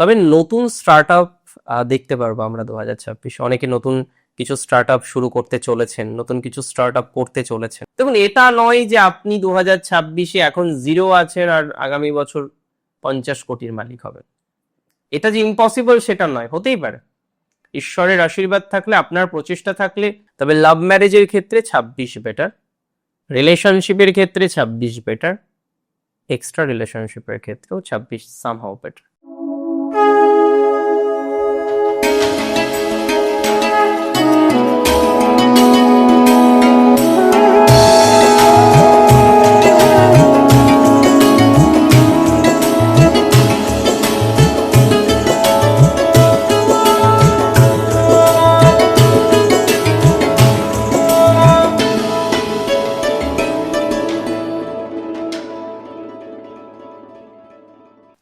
তবে নতুন start up দেখতে পারব আমরা দু হাজার ছাব্বিশে। অনেকে নতুন কিছু স্টার্ট আপ শুরু করতে চলেছেন, নতুন কিছু স্টার্ট আপ করতে চলেছেন। দেখুন, এটা নয় যে আপনি দু হাজার ছাব্বিশে এখন জিরো আছেন আর আগামী বছর পঞ্চাশ কোটির মালিক হবেন। এটা যে ইম্পসিবল সেটা নয়, হতেই পারে। ঈশ্বরের আশীর্বাদ থাকলে, আপনার প্রচেষ্টা থাকলে, তবে লাভ ম্যারেজের ক্ষেত্রে ছাব্বিশ বেটার রিলেশনশিপের ক্ষেত্রে ছাব্বিশ বেটার এক্সট্রা রিলেশনশিপের ক্ষেত্রেও ছাব্বিশ সামহাও বেটার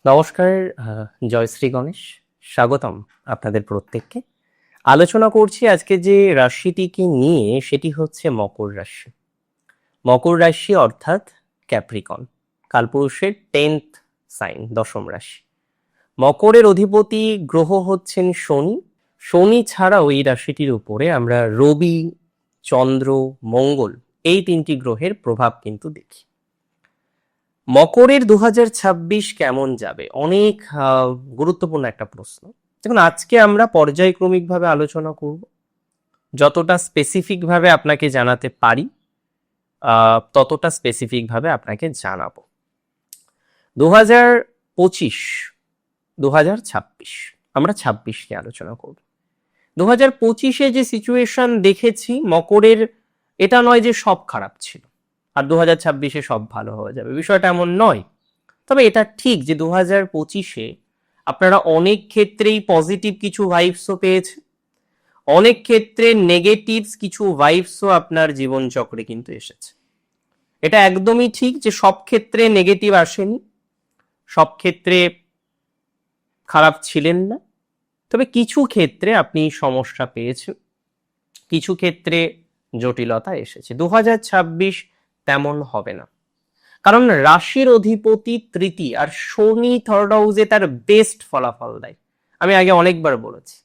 নমস্কার আহ, জয়শ্রী গণেশ। স্বাগতম আপনাদের প্রত্যেককে। আলোচনা করছি আজকে যে রাশিটিকে নিয়ে সেটি হচ্ছে মকর রাশি। মকর রাশি অর্থাৎ ক্যাপ্রিকন কালপুরুষের টেন্থ সাইন দশম রাশি। মকরের অধিপতি গ্রহ হচ্ছেন শনি। শনি ছাড়াও এই রাশিটির উপরে আমরা রবি চন্দ্র মঙ্গল এই তিনটি গ্রহের প্রভাব কিন্তু দেখি। মকরের দু হাজার ছাব্বিশ কেমন যাবে? অনেক গুরুত্বপূর্ণ একটা প্রশ্ন। দেখুন, আজকে আমরা পর্যায়ক্রমিকভাবে আলোচনা করব। যতটা স্পেসিফিক ভাবে আপনাকে জানাতে পারি ততটা স্পেসিফিক ভাবে আপনাকে জানাব। দু হাজার পঁচিশ দু হাজার ছাব্বিশ, আমরা ছাব্বিশ নিয়ে আলোচনা করব। দু হাজার পঁচিশে যে সিচুয়েশন দেখেছি, মকরের, এটা নয় যে সব খারাপ ছিল। আর দু হাজার ছাব্বিশে সব ভালো হয়ে যাবে। বিষয়টা এমন নয়। তবে এটা ঠিক যে দু হাজার পঁচিশে আপনারা অনেক ক্ষেত্রেই পজিটিভ কিছু ভাইবসও পেয়েছেন। অনেক ক্ষেত্রে নেগেটিভস কিছু ভাইবসও আপনার জীবনচক্রে কিন্তু এসেছে। এটা একদমই ঠিক যে সব ক্ষেত্রে নেগেটিভ আসেনি। সব ক্ষেত্রে খারাপ ছিলেন না। তবে কিছু ক্ষেত্রে আপনি সমস্যা পেয়েছেন। কিছু ক্ষেত্রে জটিলতা এসেছে। দু হাজার ছাব্বিশ তেমন হবে না। কারণ রাশির অধিপতি তৃতীয় আর শনি থার্ড হাউসে তার বেস্ট ফলাফল দেয়। আমি আগে অনেকবার বলেছি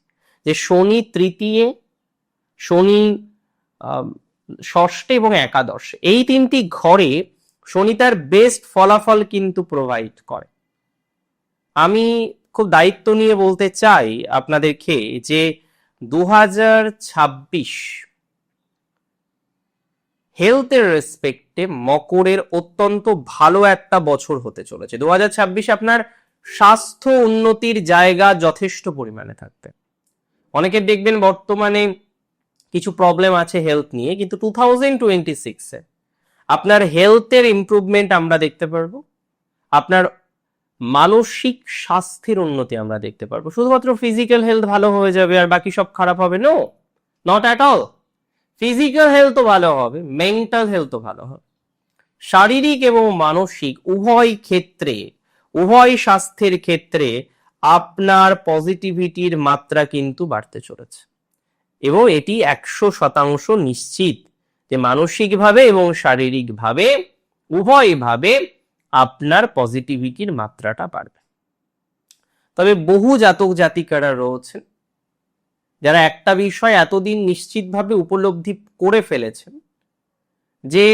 যে শনি তৃতীয়, শনি ষষ্ঠে এবং একাদশ এই তিনটি ঘরে শনি তার বেস্ট ফলাফল কিন্তু প্রোভাইড করে। আমি খুব দায়িত্ব নিয়ে বলতে চাই আপনাদেরকে যে দু হাজার ছাব্বিশ হেলথের রেসপেক্টে মকরের অত্যন্ত ভালো একটা বছর হতে চলেছে। দু হাজার ছাব্বিশ আপনার স্বাস্থ্য উন্নতির জায়গা যথেষ্ট পরিমাণে থাকবে। অনেকে দেখবেন বর্তমানে কিছু প্রবলেম আছে হেলথ নিয়ে, কিন্তু টু থাউজেন্ড টোয়েন্টি সিক্সে আপনার হেলথের ইম্প্রুভমেন্ট আমরা দেখতে পারব, আপনার মানসিক স্বাস্থ্যের উন্নতি আমরা দেখতে পারব। শুধুমাত্র ফিজিক্যাল হেলথ ভালো হয়ে যাবে আর বাকি সব খারাপ হবে? No not at all physical হেলথও ভালো হবে মেন্টাল হেলথও ভালো হবে। শারীরিক এবং মানসিক উভয় ক্ষেত্রে, উভয় স্বাস্থ্যের ক্ষেত্রে আপনার পজিটিভিটির মাত্রা কিন্তু বাড়তে চলেছে। এবং এটি একশো শতাংশ নিশ্চিত যে মানসিকভাবে এবং শারীরিকভাবে, উভয়ভাবে আপনার পজিটিভিটির মাত্রাটা বাড়বে। তবে বহু জাতক জাতিকারা রয়েছেন যারা একটা বিষয় এতদিন নিশ্চিতভাবে উপলব্ধি করে ফেলেছেন, যে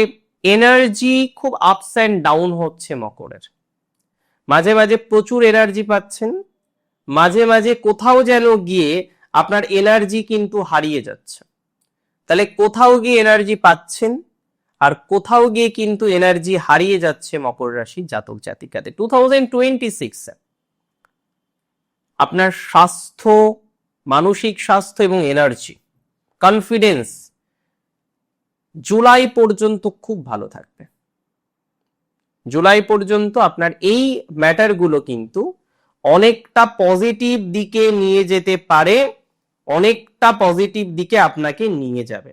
এনার্জি খুব আপস অ্যান্ড ডাউন হচ্ছে মকরের। মাঝে মাঝে প্রচুর এনার্জি পাচ্ছেন, মাঝে মাঝে কোথাও যেন গিয়ে আপনার এনার্জি কিন্তু হারিয়ে যাচ্ছে। তাহলে কোথাও গিয়ে এনার্জি পাচ্ছেন, আর কোথাও গিয়ে কিন্তু এনার্জি হারিয়ে যাচ্ছে মকর রাশি জাতক জাতিকাদের। টু থাউজেন্ড টোয়েন্টি সিক্সে আপনার স্বাস্থ্য মানসিক স্বাস্থ্য এবং এনার্জি কনফিডেন্স জুলাই পর্যন্ত খুব ভালো থাকবে। জুলাই পর্যন্ত আপনার এই ম্যাটারগুলো কিন্তু অনেকটা পজিটিভ দিকে নিয়ে যেতে পারে, অনেকটা পজিটিভ দিকে আপনাকে নিয়ে যাবে।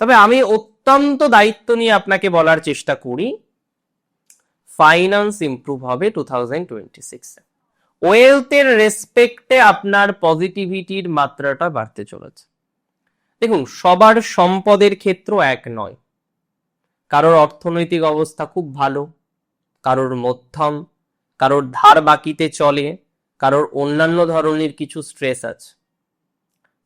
তবে আমি অত্যন্ত দায়িত্ব নিয়ে আপনাকে বলার চেষ্টা করি ফাইন্যান্স ইমপ্রুভ হবে টু থাউজেন্ড টোয়েন্টি সিক্সে ওয়েলথের রেসপেক্টে আপনার পজিটিভিটির মাত্রাটা বাড়তে চলেছে। দেখুন, সবার সম্পদের ক্ষেত্র এক নয়। কারোর অর্থনৈতিক অবস্থা খুব ভালো, কারোর মধ্যম, কারোর ধার বাকিতে চলে, কারোর অন্যান্য ধরনের কিছু স্ট্রেস আছে।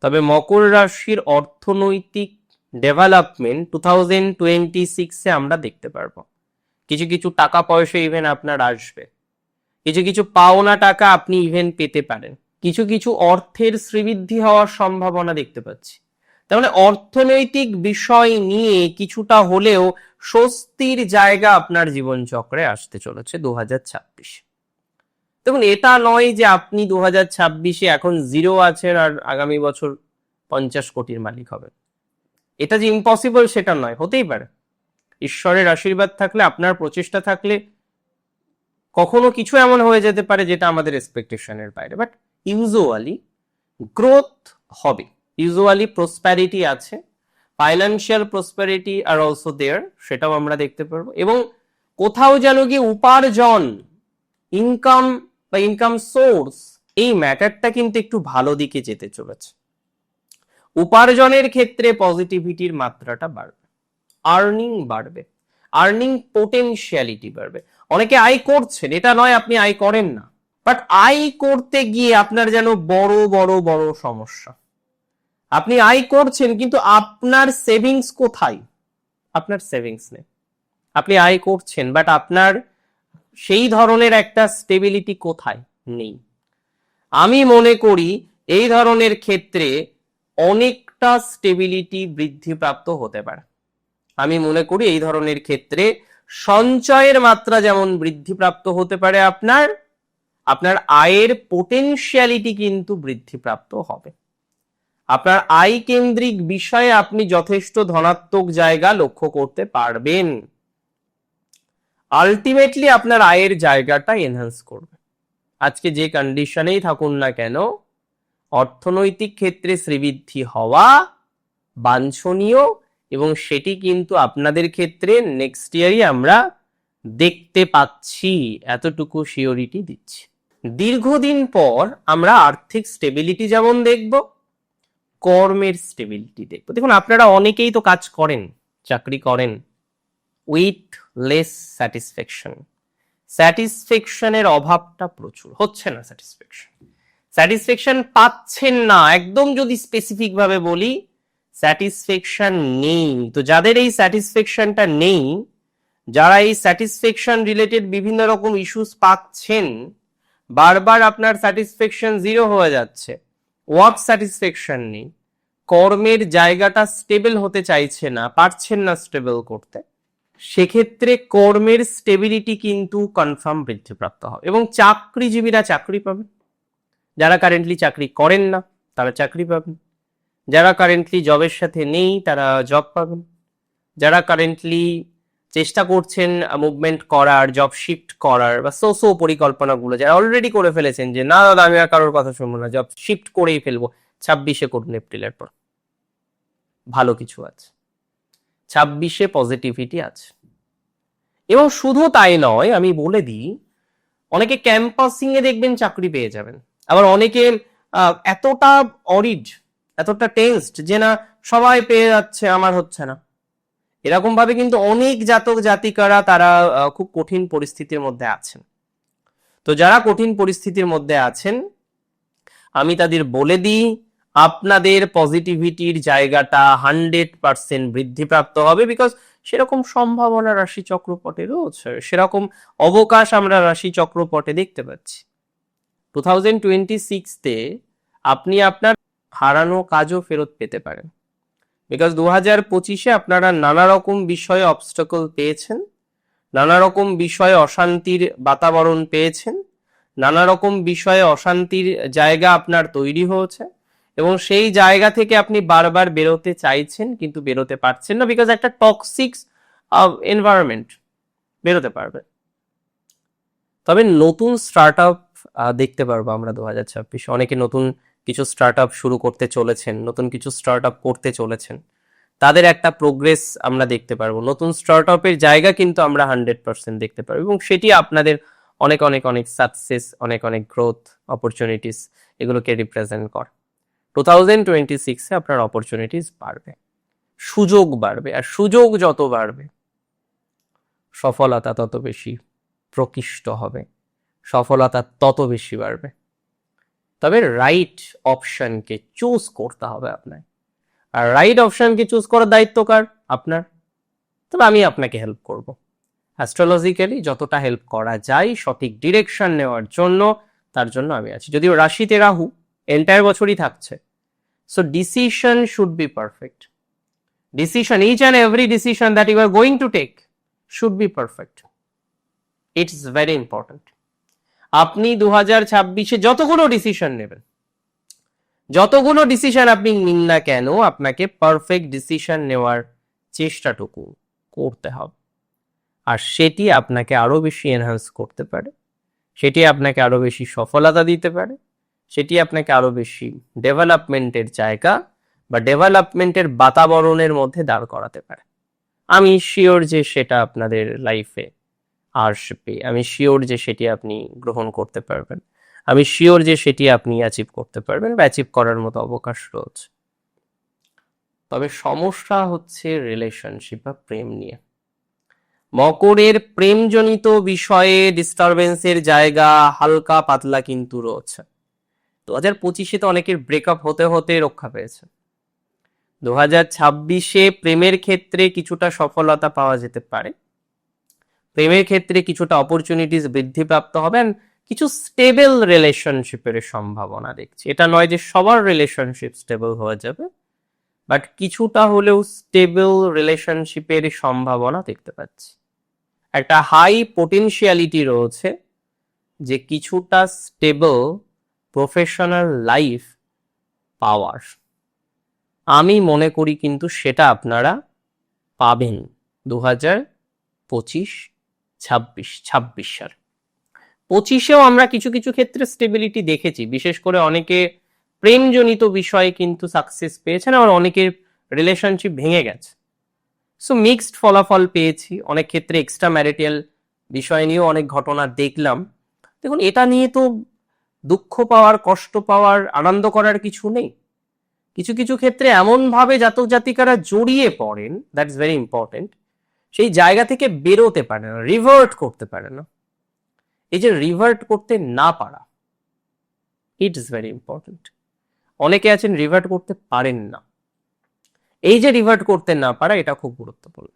তবে মকর রাশির অর্থনৈতিক ডেভেলপমেন্ট টু থাউজেন্ড টোয়েন্টি সিক্সে আমরা দেখতে পারব। কিছু কিছু টাকা পয়সা ইভেন আপনার আসবে। কিছু কিছু পাওনা টাকা আপনি ইভেন পেতে পারেন। কিছু কিছু অর্থের শ্রীবৃদ্ধি হওয়ার সম্ভাবনা দেখতে পাচ্ছি। তার মানে অর্থনৈতিক বিষয় নিয়ে কিছুটা হলেও স্বস্তির জায়গা আপনার জীবনচক্রে আসতে চলেছে দু হাজার ছাব্বিশে। দেখুন, এটা নয় যে আপনি দু হাজার ছাব্বিশে এখন জিরো আছেন আর আগামী বছর পঞ্চাশ কোটির মালিক হবেন। এটা যে ইম্পসিবল সেটা নয়, হতেই পারে। ঈশ্বরের আশীর্বাদ থাকলে, আপনার প্রচেষ্টা থাকলে কখনো কিছু এমন হয়ে যেতে পারে যেটা আমাদের এক্সপেকটেশনের বাইরে। বাট ইউজুয়ালি গ্রোথ হবে। ইউজুয়ালি প্রসপ্যারিটি আছে। ফাইন্যান্সিয়াল প্রসপ্যারিটি আর অলসো দেয়ার সেটাও আমরা দেখতে পারব। এবং কোথাও যেন গিয়ে উপার্জন ইনকাম বা ইনকাম সোর্স এই ম্যাটারটা কিন্তু একটু ভালো দিকে যেতে চলেছে। উপার্জনের ক্ষেত্রে পজিটিভিটির মাত্রাটা বাড়বে। আর্নিং বাড়বে। আর্নিং পোটেনশিয়ালিটি বাড়বে। অনেকে আয় করছেন, এটা নয় আপনি আয় করেন না। বাট আয় করতে গিয়ে আপনার যেন বড় বড় বড় সমস্যা। আপনি আয় করছেন, কিন্তু আপনার সেভিংস কোথায়? আপনার সেভিংস নেই। আপনি আয় করছেন বাট আপনার সেই ধরনের একটা স্টেবিলিটি কোথায়? নেই। আমি মনে করি, এই ধরনের ক্ষেত্রে অনেকটা স্টেবিলিটি বৃদ্ধিপ্রাপ্ত হতে পারে। আমি মনে করি এই ধরনের ক্ষেত্রে সঞ্চয়ের মাত্রা যেমন বৃদ্ধিপ্রাপ্ত হতে পারে আপনার আপনার আয়ের পোটেনশিয়ালিটি কিন্তু বৃদ্ধিপ্রাপ্ত হবে। আপনার আয় কেন্দ্রিক বিষয়ে আপনি যথেষ্ট ধনাত্মক জায়গা লক্ষ্য করতে পারবেন। আলটিমেটলি আপনার আয়ের জায়গাটা এনহান্স করবে। আজকে যে কন্ডিশনেই থাকুন না কেন, অর্থনৈতিক ক্ষেত্রে শ্রীবৃদ্ধি হওয়া বাঞ্ছনীয় এবং সেটি কিন্তু আপনাদের ক্ষেত্রে নেক্সট ইয়ারই আমরা দেখতে পাচ্ছি। এতটুকু সিওরিটি দিচ্ছি। দীর্ঘদিন পর আমরা আর্থিক স্টেবিলিটি যেমন দেখব, কর্মের স্টেবিলিটি দেখব। দেখুন, আপনারা অনেকেই তো কাজ করেন, চাকরি করেন। উইথ লেস স্যাটিসফ্যাকশন স্যাটিসফ্যাকশনের অভাবটা প্রচুর। হচ্ছে না স্যাটিসফ্যাকশন স্যাটিসফ্যাকশন পাচ্ছেন না। একদম যদি স্পেসিফিক ভাবে বলি স্যাটিসফ্যাকশন নেই। তো যাদের এই স্যাটিসফ্যাকশনটা নেই, যারা এই স্যাটিসফ্যাকশন রিলেটেড বিভিন্ন রকম ইস্যুস পাচ্ছেন, বারবার আপনার স্যাটিসফ্যাকশন জিরো হয়ে যাচ্ছে। ওয়ার্ক স্যাটিসফ্যাকশন নেই? কর্মের জায়গাটা স্টেবল হতে চাইছে না, পারছেন না স্টেবল করতে। সেক্ষেত্রে কর্মের স্টেবিলিটি কিন্তু কনফার্ম বৃদ্ধিপ্রাপ্ত হবে। এবং চাকরিজীবীরা চাকরি পাবেন। যারা কারেন্টলি চাকরি করেন না, তারা চাকরি পাবেন। যারা কারেন্টলি জবের সাথে নেই, তারা জব পাবেন যারা কারেন্টলি চেষ্টা করছেন মুভমেন্ট করার জব শিফট করার, বা সো সো পরিকল্পনাগুলো যারা অলরেডি করে ফেলেছেন যে, না, দাদা, আমি আর কারোর কথা শুনব না জব শিফট করেই ফেলব। ছাব্বিশে করুন এপ্রিলের পর। ভালো কিছু আছে। ছাব্বিশে পজিটিভিটি আছে। এবং শুধু তাই নয়, আমি বলে দিই, অনেকে ক্যাম্পাসিং এ দেখবেন চাকরি পেয়ে যাবেন। আবার অনেকে এতটা অরিড এতটা টেন্সড যে না সবাই পেয়ে যাচ্ছে, আমার হচ্ছে না। এরকম ভাবে কিন্তু অনেক জাতক জাতিকারা তারা খুব কঠিন পরিস্থিতির মধ্যে আছেন। তো যারা কঠিন পরিস্থিতির মধ্যে আছেন, আমি তাদের বলে দিই, আপনাদের পজিটিভিটির জায়গাটা হান্ড্রেড পার্সেন্ট বৃদ্ধিপ্রাপ্ত হবে বিকজ সেরকম সম্ভাবনা রাশি চক্রপটে রয়েছে। সেরকম অবকাশ আমরা রাশি চক্রপটে দেখতে পাচ্ছি। টু থাউজেন্ড টোয়েন্টি সিক্সতে আপনি আপনার হারানো কাজও ফেরত পেতে পারেন। বিকজ দু হাজার পঁচিশে আপনারা নানা রকম বিষয়ে অবস্টাকল পেয়েছেন, নানা রকম বিষয়ে অশান্তির বাতাবরণ পেয়েছেন, নানা রকম বিষয়ে অশান্তির জায়গা আপনার তৈরি হয়েছে এবং সেই জায়গা থেকে আপনি বারবার বেরোতে চাইছেন কিন্তু বেরোতে পারছেন না বিকজ একটা টক্সিক এনভায়রনমেন্ট বেরোতে পারবে। তবে নতুন স্টার্ট আপ দেখতে পারব আমরা দু হাজার ছাব্বিশে। অনেকে নতুন কিছু স্টার্ট শুরু করতে চলেছেন, নতুন কিছু স্টার্ট করতে চলেছেন, তাদের একটা প্রোগ্রেস আমরা দেখতে পারব। নতুন স্টার্ট আপের জায়গা কিন্তু আমরা হান্ড্রেড পার্সেন্ট দেখতে পারব এবং সেটি আপনাদের অনেক অনেক অনেক সাকসেস অনেক অনেক গ্রোথ অপরচুনিটিস এগুলোকে রিপ্রেজেন্ট করে। টু থাউজেন্ড টোয়েন্টি সিক্সে আপনার অপরচুনিটিস বাড়বে, সুযোগ বাড়বে আর সুযোগ যত বাড়বে, সফলতা তত বেশি প্রকৃষ্ট হবে, সফলতা তত বেশি বাড়বে। তবে রাইট অপশনকে চুজ করতে হবে আপনার আর রাইট অপশনকে চুজ করার দায়িত্ব কার? আপনার। তবে আমি আপনাকে হেল্প করব। অ্যাস্ট্রোলজিক্যালি যতটা হেল্প করা যায় সঠিক ডিরেকশন নেওয়ার জন্য তার জন্য আমি আছি। যদিও রাশিতে রাহু এন্টায়ার বছরই থাকছে। So decision should be perfect decision each and every decision that you are going to take should be perfect it's very important আপনি দু হাজার ছাব্বিশে যতগুলো ডিসিশন নেবেন, যতগুলো ডিসিশন আপনি নিন না কেন, আপনাকে পারফেক্ট ডিসিশন নেওয়ার চেষ্টাটুকু করতে হবে। আর সেটি আপনাকে আরও বেশি এনহান্স করতে পারে, সেটি আপনাকে আরও বেশি সফলতা দিতে পারে, সেটি আপনাকে আরও বেশি ডেভেলপমেন্টের জায়গা বা ডেভেলপমেন্টের বাতাবরণের মধ্যে দাঁড় করাতে পারে। আমি শিওর যে সেটা আপনাদের লাইফে আসবে আমি শিওর যে সেটি আপনি গ্রহণ করতে পারবেন। আমি শিওর যে সেটি আপনি অ্যাচিভ করতে পারবেন বা অ্যাচিভ করার মতো অবকাশ রয়েছে। তবে সমস্যা হচ্ছে রিলেশনশিপ বা প্রেম নিয়ে। মকরের প্রেমজনিত বিষয়ে ডিস্টারবেন্সের জায়গা হালকা পাতলা কিন্তু রয়েছে। দু হাজার পঁচিশে তো অনেকের ব্রেকআপ হতে হতে রক্ষা পেয়েছে। দু হাজার ছাব্বিশে প্রেমের ক্ষেত্রে কিছুটা সফলতা পাওয়া যেতে পারে। প্রেমের ক্ষেত্রে কিছুটা অপরচুনিটিস বৃদ্ধিপ্রাপ্ত হবেন কিছু স্টেবল রিলেশনশিপের সম্ভাবনা দেখছি। এটা নয় যে সবার রিলেশনশিপ স্টেবল হয়ে যাবে বাট কিছুটা হলেও স্টেবল রিলেশনশিপের সম্ভাবনা দেখতে পাচ্ছি। একটা হাই পোটেনশিয়ালিটি রয়েছে যে কিছুটা স্টেবল প্রফেশনাল লাইফ পাওয়ার। আমি মনে করি কিন্তু সেটা আপনারা পাবেন। দু হাজার পঁচিশ ছাব্বিশ ছাব্বিশ সাল। পঁচিশেও আমরা কিছু কিছু ক্ষেত্রে স্টেবিলিটি দেখেছি। বিশেষ করে অনেকে প্রেমজনিত বিষয়ে কিন্তু সাকসেস পেয়েছেন আর অনেকের রিলেশনশিপ ভেঙে গেছে। সো মিক্সড ফলাফল পেয়েছি। অনেক ক্ষেত্রে এক্সট্রা ম্যারিটাল বিষয় নিয়েও অনেক ঘটনা দেখলাম। দেখুন, এটা নিয়ে তো দুঃখ পাওয়ার, কষ্ট পাওয়ার, আনন্দ করার কিছু নেই। কিছু কিছু ক্ষেত্রে এমনভাবে জাতক জাতিকারা জড়িয়ে পড়েন দ্যাট ইজ ভেরি ইম্পর্টেন্ট সেই জায়গা থেকে বেরোতে পারে না রিভার্ট করতে পারে না। এই যে রিভার্ট করতে না পারা ইট ইজ ভেরি ইম্পর্টেন্ট অনেকে আছেন রিভার্ট করতে পারেন না। এই যে রিভার্ট করতে না পারা, এটা খুব গুরুত্বপূর্ণ।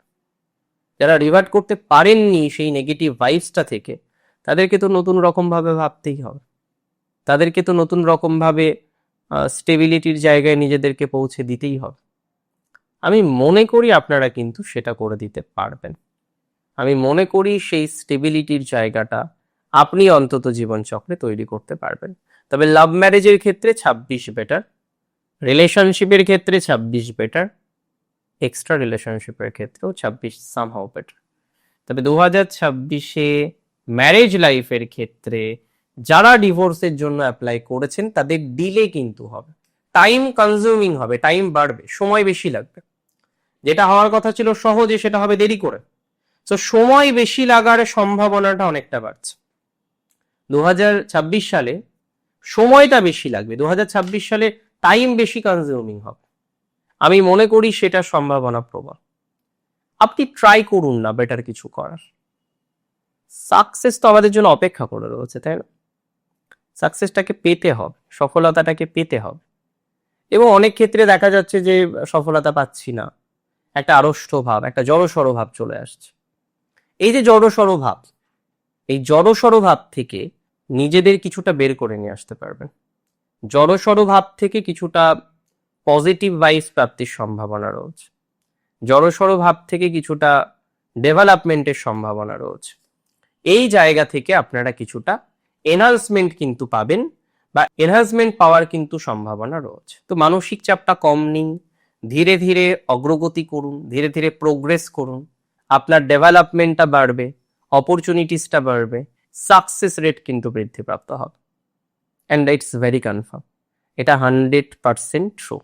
যারা রিভার্ট করতে পারেননি সেই নেগেটিভ ভাইবসটা থেকে, তাদেরকে তো নতুন রকম ভাবে ভাবতেই হবে। তাদেরকে তো নতুন রকম ভাবে স্টেবিলিটির জায়গায় নিজেদেরকে পৌঁছে দিতেই হবে। আমি মনে করি আপনারা কিন্তু সেটা করে দিতে পারবেন। আমি মনে করি সেই স্টেবিলিটির জায়গাটা আপনি অন্তত জীবনচক্রে তৈরি করতে পারবেন। তবে লাভ ম্যারেজের ক্ষেত্রে ছাব্বিশ বেটার রিলেশনশিপের ক্ষেত্রে ছাব্বিশ বেটার এক্সট্রা রিলেশনশিপের ক্ষেত্রেও ছাব্বিশ সামহাও বেটার তবে দু হাজার ছাব্বিশে ম্যারেজ লাইফের ক্ষেত্রে যারা ডিভোর্সের জন্য অ্যাপ্লাই করেছেন তাদের ডিলে কিন্তু হবে। টাইম কনজিউমিং হবে টাইম বাড়বে, সময় বেশি লাগবে। যেটা হওয়ার কথা ছিল সহজে সেটা হবে দেরি করে। তো সময় বেশি লাগার সম্ভাবনাটা অনেকটা বাড়ছে। দু হাজার ছাব্বিশ সালে সময়টা বেশি লাগবে। দু হাজার ছাব্বিশ সালে টাইম বেশি কনজিউমিং হবে। আমি মনে করি সেটা সম্ভাবনা প্রবল। আপনি ট্রাই করুন না বেটার কিছু করার। সাকসেস তো আমাদের জন্য অপেক্ষা করে রয়েছে, তাই না? সাকসেসটাকে পেতে হবে, সফলতাটাকে পেতে হবে। এবং অনেক ক্ষেত্রে দেখা যাচ্ছে যে সফলতা পাচ্ছি না। একটা আড়ষ্ট ভাব, একটা জড়সড় ভাব চলে আসছে। এই যে জড়সড় ভাব, এই জড়সড় ভাব থেকে নিজেদের কিছুটা বের করে নিয়ে আসতে পারবেন। জড়সড় ভাব থেকে কিছুটা পজিটিভ ভাইস প্রাপ্তির সম্ভাবনা রয়েছে। জড়সড় ভাব থেকে কিছুটা ডেভেলপমেন্টের সম্ভাবনা রয়েছে। এই জায়গা থেকে আপনারা কিছুটা এনহান্সমেন্ট কিন্তু পাবেন বা এনহান্সমেন্ট পাওয়ার কিন্তু সম্ভাবনা রয়েছে। তো মানসিক চাপটা কম নিন ধীরে ধীরে অগ্রগতি করুন, ধীরে ধীরে প্রোগ্রেস করুন। আপনার ডেভেলপমেন্টটা বাড়বে অপরচুনিটিসটা বাড়বে সাকসেস রেট কিন্তু বৃদ্ধিপ্রাপ্ত হবে। অ্যান্ড ইটস ভেরি কনফার্ম এটা হান্ড্রেড পার্সেন্ট ট্রু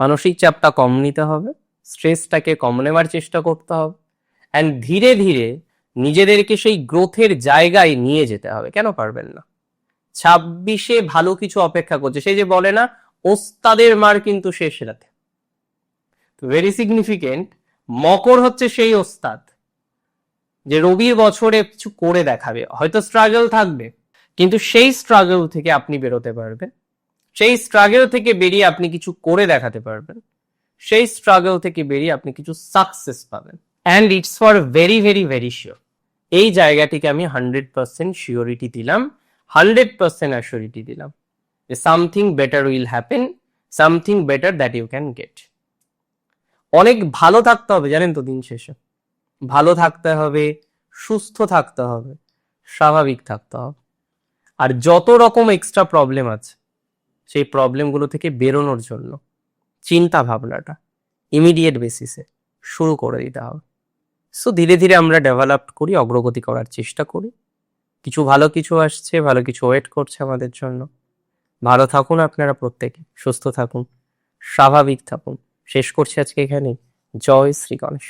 মানসিক চাপটা কম নিতে হবে স্ট্রেসটাকে কম নেওয়ার চেষ্টা করতে হবে। অ্যান্ড ধীরে ধীরে নিজেদেরকে সেই গ্রোথের জায়গায় নিয়ে যেতে হবে, কেন পারবেন না? ছাব্বিশে ভালো কিছু অপেক্ষা করছে সেই যে বলে না, ওস্তাদের মার কিন্তু শেষ রাতে। ভেরি সিগনিফিকেন্ট মকর হচ্ছে সেই ওস্তাদ, যে রবির বছরে কিছু করে দেখাবে। হয়তো স্ট্রাগল থাকবে, কিন্তু সেই স্ট্রাগল থেকে আপনি বেরোতে পারবেন। সেই স্ট্রাগল থেকে বেরিয়ে আপনি কিছু করে দেখাতে পারবেন। সেই স্ট্রাগল থেকে বেরিয়ে আপনি কিছু সাকসেস পাবেন। And it's for very very very sure এই জায়গাটিকে আমি হান্ড্রেড পার্সেন্ট শিওরিটি দিলাম। হান্ড্রেড পার্সেন্ট অ্যাসিওরিটি দিলাম। যে something better will happen something better that you can get অনেক ভালো থাকতে হবে, জানেন তো দিন শেষে। ভালো থাকতে হবে, সুস্থ থাকতে হবে, স্বাভাবিক থাকতে হবে। আর যত রকম এক্সট্রা প্রবলেম আছে, সেই প্রবলেমগুলো থেকে বেরোনোর জন্য চিন্তা ভাবনাটা ইমিডিয়েট বেসিসে শুরু করে দিতে হবে। সো ধীরে ধীরে আমরা ডেভেলপ করি, অগ্রগতি করার চেষ্টা করি। কিছু ভালো কিছু আসছে, ভালো কিছু ওয়েট করছে আমাদের জন্য। ভালো থাকুন আপনারা প্রত্যেকে, সুস্থ থাকুন, স্বাভাবিক থাকুন। শেষ করছি আজকে এখানে জয় শ্রী গণেশ।